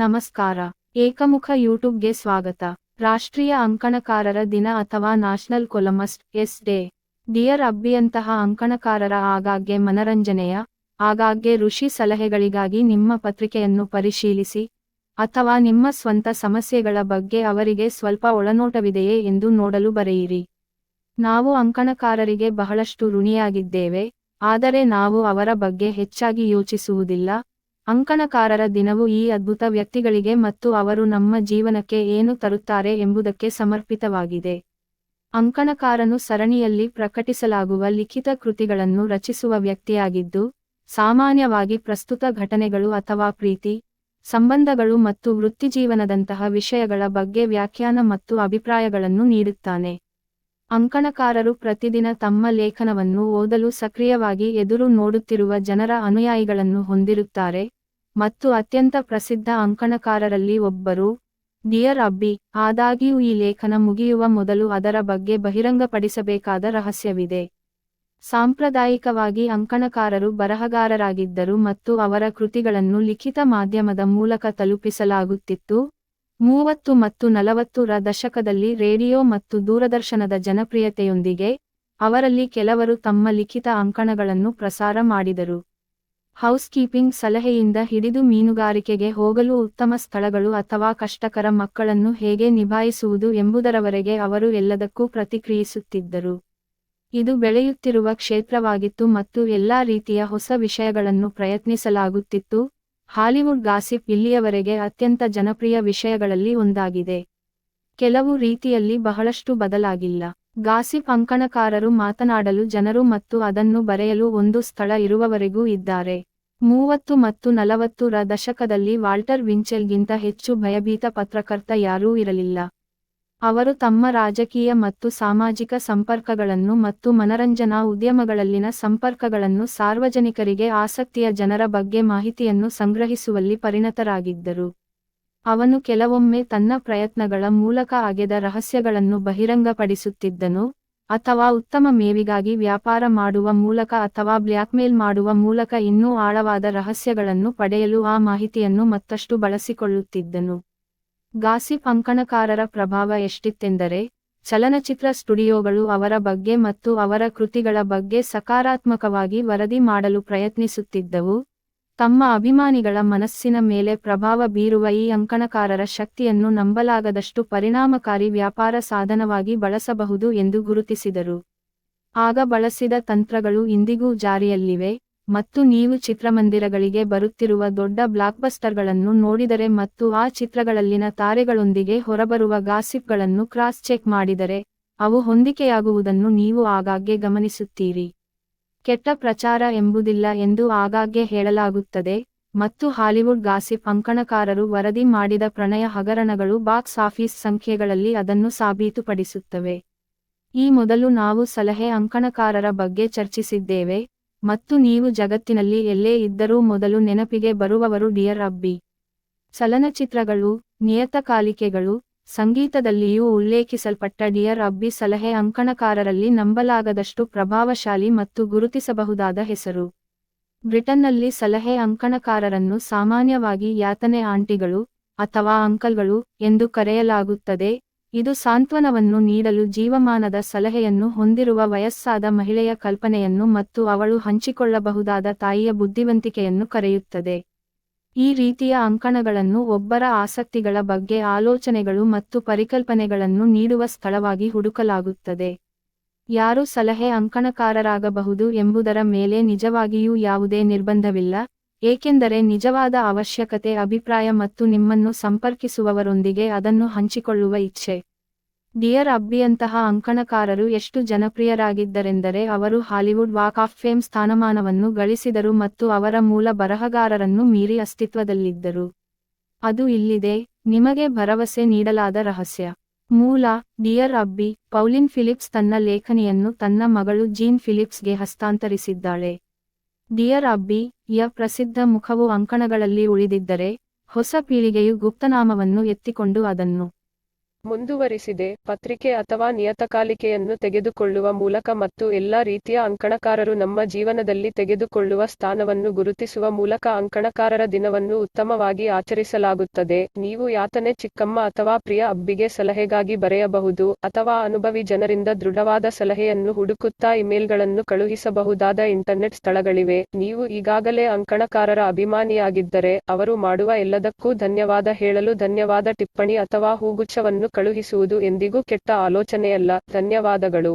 ನಮಸ್ಕಾರ. ಏಕಮುಖ ಯೂಟ್ಯೂಬ್ಗೆ ಸ್ವಾಗತ. ರಾಷ್ಟ್ರೀಯ ಅಂಕಣಕಾರರ ದಿನ ಅಥವಾ national columnists day. Dear ಅಬ್ಬಿಯಂತಹ ಅಂಕಣಕಾರರ ಆಗಾಗ್ಗೆ ಮನರಂಜನೆಯ, ಆಗಾಗ್ಗೆ ಋಷಿ ಸಲಹೆಗಳಿಗಾಗಿ ನಿಮ್ಮ ಪತ್ರಿಕೆಯನ್ನು ಪರಿಶೀಲಿಸಿ, ಅಥವಾ ನಿಮ್ಮ ಸ್ವಂತ ಸಮಸ್ಯೆಗಳ ಬಗ್ಗೆ ಅವರಿಗೆ ಸ್ವಲ್ಪ ಒಳನೋಟವಿದೆಯೇ ಎಂದು ನೋಡಲು ಬರೆಯಿರಿ. ನಾವು ಅಂಕಣಕಾರರಿಗೆ ಬಹಳಷ್ಟು ಋಣಿಯಾಗಿದ್ದೇವೆ, ಆದರೆ ನಾವು ಅವರ ಬಗ್ಗೆ ಹೆಚ್ಚಾಗಿ ಯೋಚಿಸುವುದಿಲ್ಲ ಅಂಕಣಕಾರರ ದಿನವು ಈ ಅದ್ಭುತ ವ್ಯಕ್ತಿಗಳಿಗೆ ಮತ್ತು ಅವರು ನಮ್ಮ ಜೀವನಕ್ಕೆ ಏನು ತರುತ್ತಾರೆ ಎಂಬುದಕ್ಕೆ ಸಮರ್ಪಿತವಾಗಿದೆ. ಅಂಕಣಕಾರನು ಸರಣಿಯಲ್ಲಿ ಪ್ರಕಟಿಸಲಾಗುವ ಲಿಖಿತ ಕೃತಿಗಳನ್ನು ರಚಿಸುವ ವ್ಯಕ್ತಿಯಾಗಿದ್ದು, ಸಾಮಾನ್ಯವಾಗಿ ಪ್ರಸ್ತುತ ಘಟನೆಗಳು ಅಥವಾ ಪ್ರೀತಿ, ಸಂಬಂಧಗಳು ಮತ್ತು ವೃತ್ತಿಜೀವನದಂತಹ ವಿಷಯಗಳ ಬಗ್ಗೆ ವ್ಯಾಖ್ಯಾನ ಮತ್ತು ಅಭಿಪ್ರಾಯಗಳನ್ನು ನೀಡುತ್ತಾನೆ. ಅಂಕಣಕಾರರು ಪ್ರತಿದಿನ ತಮ್ಮ ಲೇಖನವನ್ನು ಓದಲು ಸಕ್ರಿಯವಾಗಿ ಎದುರು ನೋಡುತ್ತಿರುವ ಜನರ ಅನುಯಾಯಿಗಳನ್ನು ಹೊಂದಿರುತ್ತಾರೆ. ಮತ್ತು ಅತ್ಯಂತ ಪ್ರಸಿದ್ಧ ಅಂಕಣಕಾರರಲ್ಲಿ ಒಬ್ಬರು, ಡಿಯರ್ ಅಬ್ಬಿ. ಆದಾಗ್ಯೂ ಈ ಲೇಖನ ಮುಗಿಯುವ ಮೊದಲು ಅದರ ಬಗ್ಗೆ ಬಹಿರಂಗಪಡಿಸಬೇಕಾದ ರಹಸ್ಯವಿದೆ. ಸಾಂಪ್ರದಾಯಿಕವಾಗಿ ಅಂಕಣಕಾರರು ಬರಹಗಾರರಾಗಿದ್ದರು ಮತ್ತು ಅವರ ಕೃತಿಗಳನ್ನು ಲಿಖಿತ ಮಾಧ್ಯಮದ ಮೂಲಕ ತಲುಪಿಸಲಾಗುತ್ತಿತ್ತು. ಮೂವತ್ತು ಮತ್ತು ನಲವತ್ತರ ದಶಕದಲ್ಲಿ ರೇಡಿಯೋ ಮತ್ತು ದೂರದರ್ಶನದ ಜನಪ್ರಿಯತೆಯೊಂದಿಗೆ, ಅವರಲ್ಲಿ ಕೆಲವರು ತಮ್ಮ ಲಿಖಿತ ಅಂಕಣಗಳನ್ನು ಪ್ರಸಾರ ಮಾಡಿದರು. ಹೌಸ್ಕೀಪಿಂಗ್ ಸಲಹೆಯಿಂದ ಹಿಡಿದು ಮೀನುಗಾರಿಕೆಗೆ ಹೋಗಲು ಉತ್ತಮ ಸ್ಥಳಗಳು ಅಥವಾ ಕಷ್ಟಕರ ಮಕ್ಕಳನ್ನು ಹೇಗೆ ನಿಭಾಯಿಸುವುದು ಎಂಬುದರವರೆಗೆ ಅವರು ಎಲ್ಲದಕ್ಕೂ ಪ್ರತಿಕ್ರಿಯಿಸುತ್ತಿದ್ದರು. ಇದು ಬೆಳೆಯುತ್ತಿರುವ ಕ್ಷೇತ್ರವಾಗಿತ್ತು ಮತ್ತು ಎಲ್ಲಾ ರೀತಿಯ ಹೊಸ ವಿಷಯಗಳನ್ನು ಪ್ರಯತ್ನಿಸಲಾಗುತ್ತಿತ್ತು. ಹಾಲಿವುಡ್ ಗಾಸಿಪ್ ಇಲ್ಲಿಯವರೆಗೆ ಅತ್ಯಂತ ಜನಪ್ರಿಯ ವಿಷಯಗಳಲ್ಲಿ ಒಂದಾಗಿದೆ. ಕೆಲವು ರೀತಿಯಲ್ಲಿ ಬಹಳಷ್ಟು ಬದಲಾಗಿಲ್ಲ. ಗಾಸಿಪ್ ಅಂಕಣಕಾರರು ಮಾತನಾಡಲು ಜನರು ಮತ್ತು ಅದನ್ನು ಬರೆಯಲು ಒಂದು ಸ್ಥಳ ಇರುವವರೆಗೂ ಇದ್ದಾರೆ. ಮೂವತ್ತು ಮತ್ತು ನಲವತ್ತು ರ ದಶಕದಲ್ಲಿ ವಾಲ್ಟರ್ ವಿಂಚೆಲ್ಗಿಂತ ಹೆಚ್ಚು ಭಯಭೀತ ಪತ್ರಕರ್ತ ಯಾರೂ ಇರಲಿಲ್ಲ. ಅವರು ತಮ್ಮ ರಾಜಕೀಯ ಮತ್ತು ಸಾಮಾಜಿಕ ಸಂಪರ್ಕಗಳನ್ನು ಮತ್ತು ಮನರಂಜನಾ ಉದ್ಯಮಗಳಲ್ಲಿನ ಸಂಪರ್ಕಗಳನ್ನು ಸಾರ್ವಜನಿಕರಿಗೆ ಆಸಕ್ತಿಯ ಜನರ ಬಗ್ಗೆ ಮಾಹಿತಿಯನ್ನು ಸಂಗ್ರಹಿಸುವಲ್ಲಿ ಪರಿಣತರಾಗಿದ್ದರು. ಅವನು ಕೆಲವೊಮ್ಮೆ ತನ್ನ ಪ್ರಯತ್ನಗಳ ಮೂಲಕ ಅಗೆದ ರಹಸ್ಯಗಳನ್ನು ಬಹಿರಂಗಪಡಿಸುತ್ತಿದ್ದನು, ಅಥವಾ ಉತ್ತಮ ಮೇವಿಗಾಗಿ ವ್ಯಾಪಾರ ಮಾಡುವ ಮೂಲಕ ಅಥವಾ ಬ್ಲ್ಯಾಕ್ಮೇಲ್ ಮಾಡುವ ಮೂಲಕ ಇನ್ನೂ ಆಳವಾದ ರಹಸ್ಯಗಳನ್ನು ಪಡೆಯಲು ಆ ಮಾಹಿತಿಯನ್ನು ಮತ್ತಷ್ಟು ಬಳಸಿಕೊಳ್ಳುತ್ತಿದ್ದನು. ಗಾಸಿಪ್ ಅಂಕಣಕಾರರ ಪ್ರಭಾವ ಎಷ್ಟಿತ್ತೆಂದರೆ, ಚಲನಚಿತ್ರ ಸ್ಟುಡಿಯೋಗಳು ಅವರ ಬಗ್ಗೆ ಮತ್ತು ಅವರ ಕೃತಿಗಳ ಬಗ್ಗೆ ಸಕಾರಾತ್ಮಕವಾಗಿ ವರದಿ ಮಾಡಲು ಪ್ರಯತ್ನಿಸುತ್ತಿದ್ದವು ತಮ್ಮ ಅಭಿಮಾನಿಗಳ ಮನಸ್ಸಿನ ಮೇಲೆ ಪ್ರಭಾವ ಬೀರುವ ಈ ಅಂಕಣಕಾರರ ಶಕ್ತಿಯನ್ನು ನಂಬಲಾಗದಷ್ಟು ಪರಿಣಾಮಕಾರಿ ವ್ಯಾಪಾರ ಸಾಧನವಾಗಿ ಬಳಸಬಹುದು ಎಂದು ಗುರುತಿಸಿದರು. ಆಗ ಬಳಸಿದ ತಂತ್ರಗಳು ಇಂದಿಗೂ ಜಾರಿಯಲ್ಲಿವೆ, ಮತ್ತು ನೀವು ಚಿತ್ರಮಂದಿರಗಳಿಗೆ ಬರುತ್ತಿರುವ ದೊಡ್ಡ ಬ್ಲಾಕ್ಬಸ್ಟರ್ಗಳನ್ನು ನೋಡಿದರೆ ಮತ್ತು ಆ ಚಿತ್ರಗಳಲ್ಲಿನ ತಾರೆಗಳೊಂದಿಗೆ ಹೊರಬರುವ ಗಾಸಿಪ್ಗಳನ್ನು ಕ್ರಾಸ್ ಚೆಕ್ ಮಾಡಿದರೆ, ಅವು ಹೊಂದಿಕೆಯಾಗುವುದನ್ನು ನೀವು ಆಗಾಗ್ಗೆ ಗಮನಿಸುತ್ತೀರಿ. ಕೆಟ್ಟ ಪ್ರಚಾರ ಎಂಬುದಿಲ್ಲ ಎಂದು ಆಗಾಗ್ಗೆ ಹೇಳಲಾಗುತ್ತದೆ. ಮತ್ತು ಹಾಲಿವುಡ್ ಗಾಸಿಪ್ ಅಂಕಣಕಾರರು ವರದಿ ಮಾಡಿದ ಪ್ರಣಯ ಹಗರಣಗಳು ಬಾಕ್ಸ್ ಆಫೀಸ್ ಸಂಖ್ಯೆಗಳಲ್ಲಿ ಅದನ್ನು ಸಾಬೀತುಪಡಿಸುತ್ತವೆ. ಈ ಮೊದಲು ನಾವು ಸಲಹೆ ಅಂಕಣಕಾರರ ಬಗ್ಗೆ ಚರ್ಚಿಸಿದ್ದೇವೆ. ಮತ್ತು ನೀವು ಜಗತ್ತಿನಲ್ಲಿ ಎಲ್ಲೇ ಇದ್ದರೂ ಮೊದಲು ನೆನಪಿಗೆ ಬರುವವರು ಡಿಯರ್ ಅಬ್ಬಿ. ಚಲನಚಿತ್ರಗಳು, ನಿಯತಕಾಲಿಕೆಗಳು ಸಂಗೀತದಲ್ಲಿಯೂ ಉಲ್ಲೇಖಿಸಲ್ಪಟ್ಟ ಡಿಯರ್ ಅಬ್ಬಿ ಸಲಹೆ ಅಂಕಣಕಾರರಲ್ಲಿ ನಂಬಲಾಗದಷ್ಟು ಪ್ರಭಾವಶಾಲಿ ಮತ್ತು ಗುರುತಿಸಬಹುದಾದ ಹೆಸರು. ಬ್ರಿಟನ್ನಲ್ಲಿ ಸಲಹೆ ಅಂಕಣಕಾರರನ್ನು ಸಾಮಾನ್ಯವಾಗಿ ಯಾತನೆ ಆಂಟಿಗಳು ಅಥವಾ ಅಂಕಲ್ಗಳು ಎಂದು ಕರೆಯಲಾಗುತ್ತದೆ. ಇದು ಸಾಂತ್ವನವನ್ನು ನೀಡಲು ಜೀವಮಾನದ ಸಲಹೆಯನ್ನು ಹೊಂದಿರುವ ವಯಸ್ಸಾದ ಮಹಿಳೆಯ ಕಲ್ಪನೆಯನ್ನು ಮತ್ತು ಅವಳು ಹಂಚಿಕೊಳ್ಳಬಹುದಾದ ತಾಯಿಯ ಬುದ್ಧಿವಂತಿಕೆಯನ್ನು ಕರೆಯುತ್ತದೆ. ಈ ರೀತಿಯ ಅಂಕಣಗಳನ್ನು ಒಬ್ಬರ ಆಸಕ್ತಿಗಳ ಬಗ್ಗೆ ಆಲೋಚನೆಗಳು ಮತ್ತು ಪರಿಕಲ್ಪನೆಗಳನ್ನು ನೀಡುವ ಸ್ಥಳವಾಗಿ ಹುಡುಕಲಾಗುತ್ತದೆ. ಯಾರು ಸಲಹೆ ಅಂಕಣಕಾರರಾಗಬಹುದು ಎಂಬುದರ ಮೇಲೆ ನಿಜವಾಗಿಯೂ ಯಾವುದೇ ನಿರ್ಬಂಧವಿಲ್ಲ, ಏಕೆಂದರೆ ನಿಜವಾದ ಅವಶ್ಯಕತೆ, ಅಭಿಪ್ರಾಯ ಮತ್ತು ನಿಮ್ಮನ್ನು ಸಂಪರ್ಕಿಸುವವರೊಂದಿಗೆ ಅದನ್ನು ಹಂಚಿಕೊಳ್ಳುವ ಇಚ್ಛೆ. ಡಿಯರ್ ಅಬ್ಬಿಯಂತಹ ಅಂಕಣಕಾರರು ಎಷ್ಟು ಜನಪ್ರಿಯರಾಗಿದ್ದರೆಂದರೆ ಅವರು ಹಾಲಿವುಡ್ ವಾಕ್ ಆಫ್ ಫೇಮ್ ಸ್ಥಾನಮಾನವನ್ನು ಗಳಿಸಿದರು ಮತ್ತು ಅವರ ಮೂಲ ಬರಹಗಾರರನ್ನು ಮೀರಿ ಅಸ್ತಿತ್ವದಲ್ಲಿದ್ದರು. ಅದು ಇಲ್ಲಿದೆ, ನಿಮಗೆ ಭರವಸೆ ನೀಡಲಾದ ರಹಸ್ಯ. ಮೂಲ, ಡಿಯರ್ ಅಬ್ಬಿ, ಪೌಲಿನ್ ಫಿಲಿಪ್ಸ್ ತನ್ನ ಲೇಖನಿಯನ್ನು ತನ್ನ ಮಗಳು ಜೀನ್ ಫಿಲಿಪ್ಸ್ಗೆ ಹಸ್ತಾಂತರಿಸಿದ್ದಾಳೆ. ಡಿಯರ್ ಅಬ್ಬಿ, ಯ ಪ್ರಸಿದ್ಧ ಮುಖವು ಅಂಕಣಗಳಲ್ಲಿ ಉಳಿದಿದ್ದರೆ, ಹೊಸ ಪೀಳಿಗೆಯು ಗುಪ್ತನಾಮವನ್ನು ಎತ್ತಿಕೊಂಡು ಅದನ್ನು ಮುಂದುವರಿಸಿದೆ. ಪತ್ರಿಕೆ ಅಥವಾ ನಿಯತಕಾಲಿಕೆಯನ್ನು ತೆಗೆದುಕೊಳ್ಳುವ ಮೂಲಕ ಮತ್ತು ಎಲ್ಲಾ ರೀತಿಯ ಅಂಕಣಕಾರರು ನಮ್ಮ ಜೀವನದಲ್ಲಿ ತೆಗೆದುಕೊಳ್ಳುವ ಸ್ಥಾನವನ್ನು ಗುರುತಿಸುವ ಮೂಲಕ ಅಂಕಣಕಾರರ ದಿನವನ್ನು ಉತ್ತಮವಾಗಿ ಆಚರಿಸಲಾಗುತ್ತದೆ. ನೀವು ಯಾತನೆ, ಚಿಕ್ಕಮ್ಮ ಅಥವಾ ಪ್ರಿಯ ಅಬ್ಬಿಗೆ ಸಲಹೆಗಾಗಿ ಬರೆಯಬಹುದು ಅಥವಾ ಅನುಭವಿ ಜನರಿಂದ ದೃಢವಾದ ಸಲಹೆಯನ್ನು ಹುಡುಕುತ್ತಾ ಇಮೇಲ್ಗಳನ್ನು ಕಳುಹಿಸಬಹುದಾದ ಇಂಟರ್ನೆಟ್ ಸ್ಥಳಗಳಿವೆ. ನೀವು ಈಗಾಗಲೇ ಅಂಕಣಕಾರರ ಅಭಿಮಾನಿಯಾಗಿದ್ದರೆ ಅವರು ಮಾಡುವ ಎಲ್ಲದಕ್ಕೂ ಧನ್ಯವಾದ ಹೇಳಲು ಧನ್ಯವಾದ ಟಿಪ್ಪಣಿ ಅಥವಾ ಹೂಗುಚ್ಛವನ್ನು ಕಳುಹಿಸುವುದು ಎಂದಿಗೂ ಕೆಟ್ಟ ಆಲೋಚನೆಯಲ್ಲ. ಧನ್ಯವಾದಗಳು.